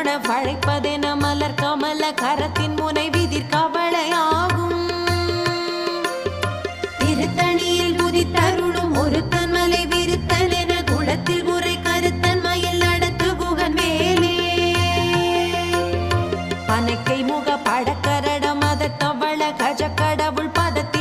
உண பழைப்பதென மலர் கமல கரத்தின் முனை விதிர் கவலையாகும். திருத்தணியில் உதித்தருளும் ஒரு தன்மலை விருத்தன் என குளத்தில் முறை கருத்தன் மயில் நடத்து குகன் மேலே. பனக்கை முக படக்கரட மத கவள கஜ கடவுள் பதத்தில்